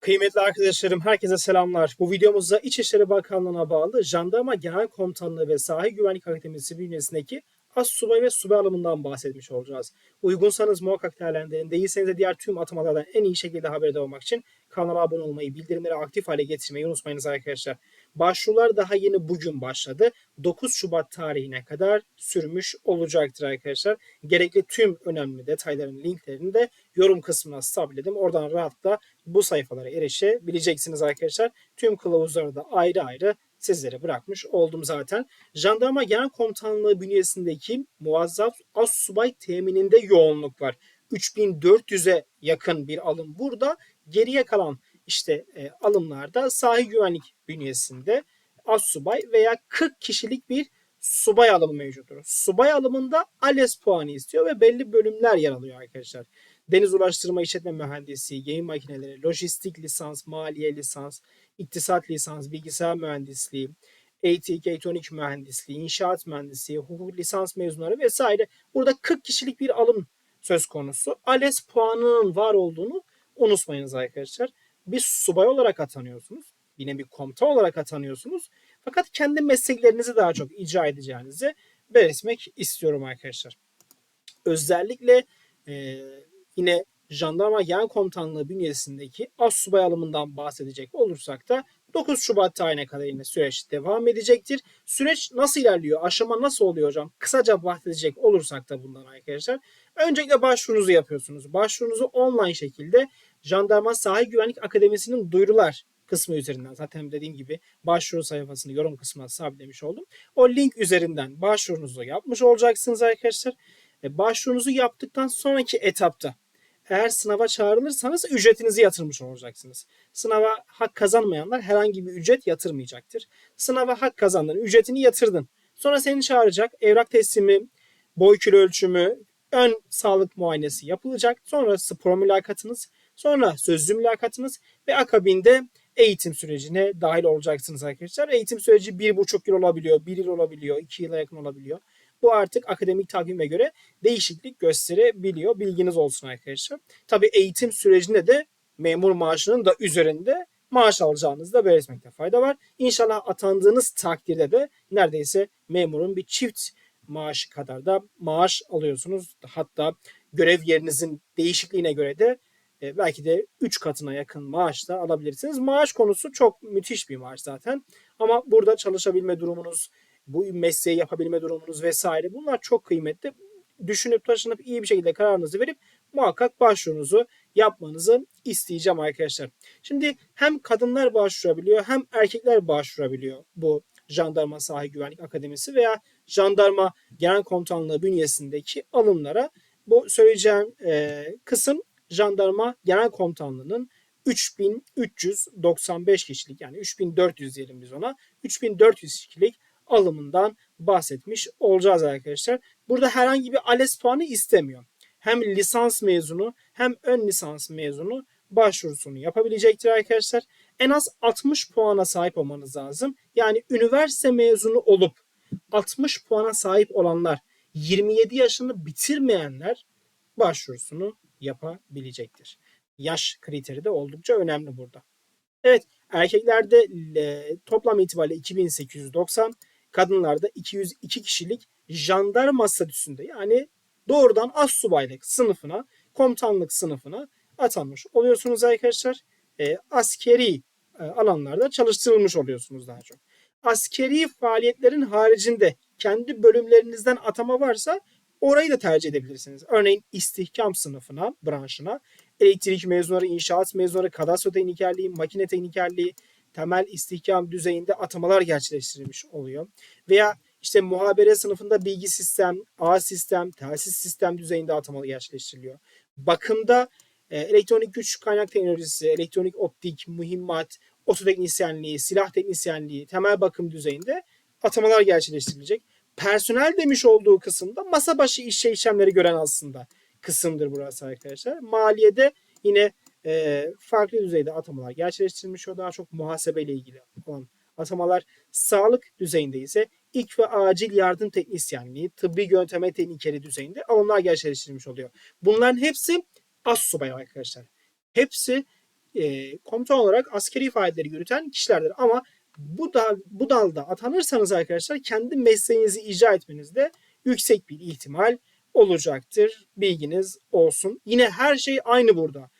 Kıymetli arkadaşlarım, herkese selamlar. Bu videomuzda İçişleri Bakanlığı'na bağlı Jandarma Genel Komutanlığı ve Sahil Güvenlik Akademisi bünyesindeki as subay ve subay alımından bahsetmiş olacağız. Uygunsanız muhakkak değerlendirin. Değilseniz de diğer tüm atamalardan en iyi şekilde haberdar olmak için kanala abone olmayı, bildirimleri aktif hale getirmeyi unutmayınız arkadaşlar. Başvurular daha yeni bugün başladı. 9 Şubat tarihine kadar sürmüş olacaktır arkadaşlar. Gerekli tüm önemli detayların linklerini de yorum kısmına sabitledim. Oradan rahatlıkla bu sayfalara erişebileceksiniz arkadaşlar. Tüm kılavuzları da ayrı ayrı sizlere bırakmış oldum zaten. Jandarma Genel Komutanlığı bünyesindeki muazzaf as subay temininde yoğunluk var. 3400'e yakın bir alım burada. Geriye kalan işte e, alımlarda sahil güvenlik bünyesinde as subay veya 40 kişilik bir subay alımı mevcuttur. Subay alımında ALES puanı istiyor ve belli bölümler yer alıyor arkadaşlar. Deniz Ulaştırma İşletme Mühendisliği, Gemi Makineleri, Lojistik Lisans, Maliye Lisans, İktisat Lisans, Bilgisayar Mühendisliği, ATK, Elektronik Mühendisliği, İnşaat Mühendisliği, Hukuk Lisans mezunları vesaire. Burada 40 kişilik bir alım söz konusu. ALES puanının var olduğunu unutmayınız arkadaşlar. Bir subay olarak atanıyorsunuz. Yine bir komutan olarak atanıyorsunuz. Fakat kendi mesleklerinizi daha çok icra edeceğinizi belirtmek istiyorum arkadaşlar. Özellikle e, yine Jandarma Genel Komutanlığı bünyesindeki as subay alımından bahsedecek olursak da 9 Şubat tarihine kadar yine süreç devam edecektir. Süreç nasıl ilerliyor? Aşama nasıl oluyor hocam? Kısaca bahsedecek olursak da bundan arkadaşlar. Öncelikle başvurunuzu yapıyorsunuz. Başvurunuzu online şekilde Jandarma Sahil Güvenlik Akademisi'nin duyurular kısmı üzerinden zaten dediğim gibi başvuru sayfasını yorum kısmına sabitlemiş oldum. O link üzerinden başvurunuzu yapmış olacaksınız arkadaşlar. E, başvurunuzu yaptıktan sonraki etapta eğer sınava çağrılırsanız ücretinizi yatırmış olacaksınız. Sınava hak kazanmayanlar herhangi bir ücret yatırmayacaktır. Sınava hak kazandın, ücretini yatırdın. Sonra seni çağıracak, evrak teslimi, boy kilo ölçümü, ön sağlık muayenesi yapılacak. Sonra spor mülakatınız, sonra sözlü mülakatınız ve akabinde eğitim sürecine dahil olacaksınız arkadaşlar. Eğitim süreci bir buçuk yıl olabiliyor, bir yıl olabiliyor, iki yıla yakın olabiliyor. Bu artık akademik takvime göre değişiklik gösterebiliyor. Bilginiz olsun arkadaşlar. Tabi eğitim sürecinde de memur maaşının da üzerinde maaş alacağınızı da belirtmekte fayda var. İnşallah atandığınız takdirde de neredeyse memurun bir çift maaşı kadar da maaş alıyorsunuz. Hatta görev yerinizin değişikliğine göre de e, belki de 3 katına yakın maaş da alabilirsiniz. Maaş konusu çok müthiş bir maaş zaten. Ama burada çalışabilme durumunuz, bu mesleği yapabilme durumunuz vesaire bunlar çok kıymetli. Düşünüp taşınıp iyi bir şekilde kararınızı verip muhakkak başvurunuzu yapmanızı isteyeceğim arkadaşlar. Şimdi hem kadınlar başvurabiliyor hem erkekler başvurabiliyor bu Jandarma Sahil Güvenlik Akademisi veya Jandarma Genel Komutanlığı bünyesindeki alımlara. Bu söyleyeceğim e, kısım Jandarma Genel Komutanlığı'nın 3395 kişilik yani 3400 diyelim biz ona 3400 kişilik alımından bahsetmiş olacağız arkadaşlar. Burada herhangi bir ALES puanı istemiyor. Hem lisans mezunu hem ön lisans mezunu başvurusunu yapabilecektir arkadaşlar. En az 60 puana sahip olmanız lazım. Yani üniversite mezunu olup 60 puana sahip olanlar 27 yaşını bitirmeyenler başvurusunu yapabilecektir. Yaş kriteri de oldukça önemli burada. Evet erkeklerde e, toplam itibariyle 2890, kadınlarda 202 kişilik jandarma statüsünde yani doğrudan as subaylık sınıfına, komutanlık sınıfına atanmış oluyorsunuz arkadaşlar. E, askeri e, alanlarda çalıştırılmış oluyorsunuz daha çok. Askeri faaliyetlerin haricinde kendi bölümlerinizden atama varsa orayı da tercih edebilirsiniz. Örneğin istihkam sınıfına, branşına elektrik mezunları, inşaat mezunları, kadastro teknikerliği, makine teknikerliği, temel istihkam düzeyinde atamalar gerçekleştirilmiş oluyor. Veya işte muhabere sınıfında bilgi sistem, ağ sistem, telsiz sistem düzeyinde atamalı gerçekleştiriliyor. Bakımda e, elektronik güç kaynak teknolojisi, elektronik optik, mühimmat, ototeknisyenliği, silah teknisyenliği, temel bakım düzeyinde atamalar gerçekleştirilecek. Personel demiş olduğu kısımda masa başı iş işlemleri gören aslında kısımdır burası arkadaşlar. Maliyede yine e, farklı düzeyde atamalar gerçekleştirilmiş o daha çok muhasebe ile ilgili olan atamalar. Sağlık düzeyinde ise ilk ve acil yardım teknisyenliği, tıbbi yönteme teknikeri düzeyinde alımlar gerçekleştirilmiş oluyor. Bunların hepsi as subay arkadaşlar. Hepsi e, komutan olarak askeri faaliyetleri yürüten kişilerdir. Ama bu dal, bu dalda atanırsanız arkadaşlar kendi mesleğinizi icra etmenizde yüksek bir ihtimal olacaktır. Bilginiz olsun. Yine her şey aynı burada.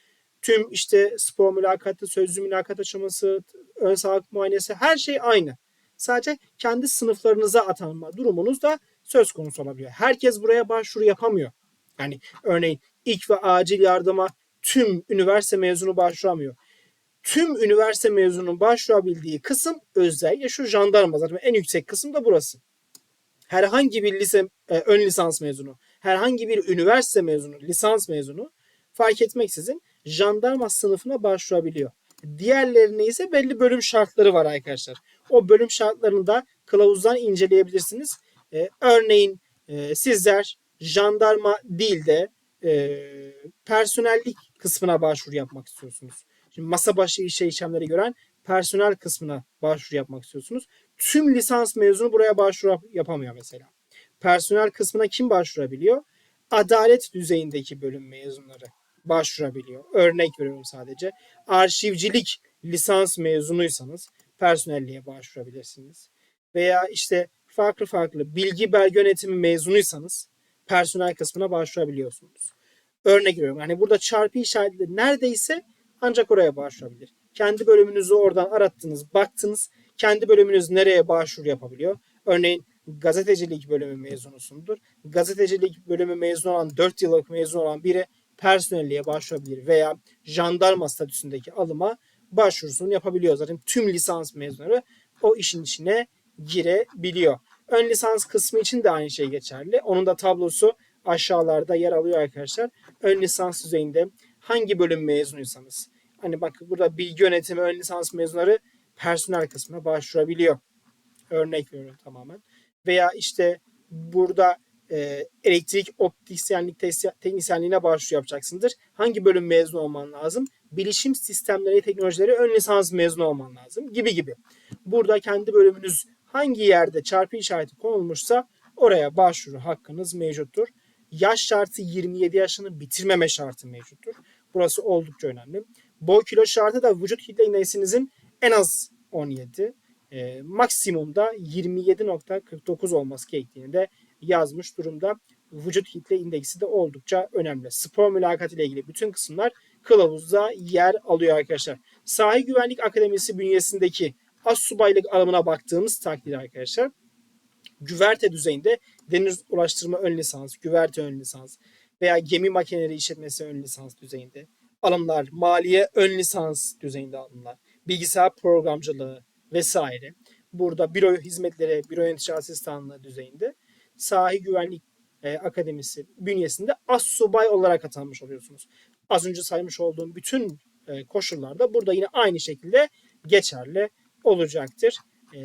Tüm işte spor mülakatı, sözlü mülakat aşaması, ön sağlık muayenesi her şey aynı. Sadece kendi sınıflarınıza atanma durumunuz da söz konusu olabiliyor. Herkes buraya başvuru yapamıyor. Yani örneğin ilk ve acil yardıma tüm üniversite mezunu başvuramıyor. Tüm üniversite mezununun başvurabildiği kısım özel. Ya şu jandarma zaten en yüksek kısım da burası. Herhangi bir lise e, ön lisans mezunu, herhangi bir üniversite mezunu, lisans mezunu fark etmeksizin jandarma sınıfına başvurabiliyor. Diğerlerine ise belli bölüm şartları var arkadaşlar. O bölüm şartlarını da kılavuzdan inceleyebilirsiniz. Ee, örneğin e, sizler jandarma değil de e, personellik kısmına başvuru yapmak istiyorsunuz. Şimdi masa başı işe işlemleri gören personel kısmına başvuru yapmak istiyorsunuz. Tüm lisans mezunu buraya başvuru yap- yapamıyor mesela. Personel kısmına kim başvurabiliyor? Adalet düzeyindeki bölüm mezunları başvurabiliyor. Örnek veriyorum sadece. Arşivcilik lisans mezunuysanız personelliğe başvurabilirsiniz. Veya işte farklı farklı bilgi belge yönetimi mezunuysanız personel kısmına başvurabiliyorsunuz. Örnek veriyorum. Yani burada çarpı işaretli neredeyse ancak oraya başvurabilir. Kendi bölümünüzü oradan arattınız, baktınız. Kendi bölümünüz nereye başvuru yapabiliyor? Örneğin gazetecilik bölümü mezunusundur. Gazetecilik bölümü mezun olan 4 yıllık mezun olan biri personelliğe başvurabilir veya jandarma statüsündeki alıma başvurusunu yapabiliyor. Zaten tüm lisans mezunları o işin içine girebiliyor. Ön lisans kısmı için de aynı şey geçerli. Onun da tablosu aşağılarda yer alıyor arkadaşlar. Ön lisans düzeyinde hangi bölüm mezunuysanız. Hani bak burada bilgi yönetimi ön lisans mezunları personel kısmına başvurabiliyor. Örnek veriyorum tamamen. Veya işte burada e, elektrik optisyenlik teknisyenliğine başvuru yapacaksındır. Hangi bölüm mezun olman lazım? Bilişim sistemleri, teknolojileri ön lisans mezun olman lazım gibi gibi. Burada kendi bölümünüz hangi yerde çarpı işareti konulmuşsa oraya başvuru hakkınız mevcuttur. Yaş şartı 27 yaşını bitirmeme şartı mevcuttur. Burası oldukça önemli. Boy kilo şartı da vücut kitle indeksinizin en az 17, e, maksimumda 27.49 olması gerektiğini de yazmış durumda. Vücut kitle indeksi de oldukça önemli. Spor mülakatı ile ilgili bütün kısımlar kılavuzda yer alıyor arkadaşlar. Sahil Güvenlik Akademisi bünyesindeki astsubaylık alımına baktığımız takdirde arkadaşlar güverte düzeyinde deniz ulaştırma ön lisans, güverte ön lisans veya gemi makineleri işletmesi ön lisans düzeyinde alımlar, maliye ön lisans düzeyinde alımlar, bilgisayar programcılığı vesaire. Burada büro hizmetleri, büro yönetici asistanlığı düzeyinde Sahi Güvenlik e, Akademisi bünyesinde assubay olarak atanmış oluyorsunuz. Az önce saymış olduğum bütün e, koşullarda burada yine aynı şekilde geçerli olacaktır. E,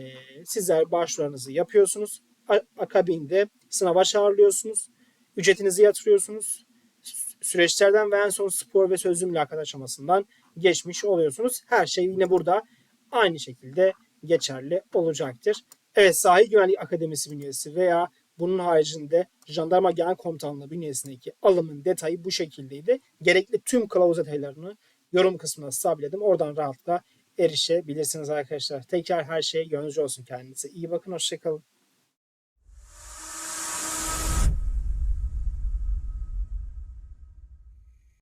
sizler başvurularınızı yapıyorsunuz. Akabinde sınava çağrılıyorsunuz. Ücretinizi yatırıyorsunuz. Sü- Süreçlerden ve en son spor ve sözlü mülakat aşamasından geçmiş oluyorsunuz. Her şey yine burada aynı şekilde geçerli olacaktır. Evet Sahil Güvenlik Akademisi bünyesi veya bunun haricinde Jandarma Genel Komutanlığı bünyesindeki alımın detayı bu şekildeydi. Gerekli tüm kılavuz detaylarını yorum kısmına sabitledim. Oradan rahatlıkla erişebilirsiniz arkadaşlar. Tekrar her şey gönlünüzce olsun kendinize. İyi bakın, hoşçakalın.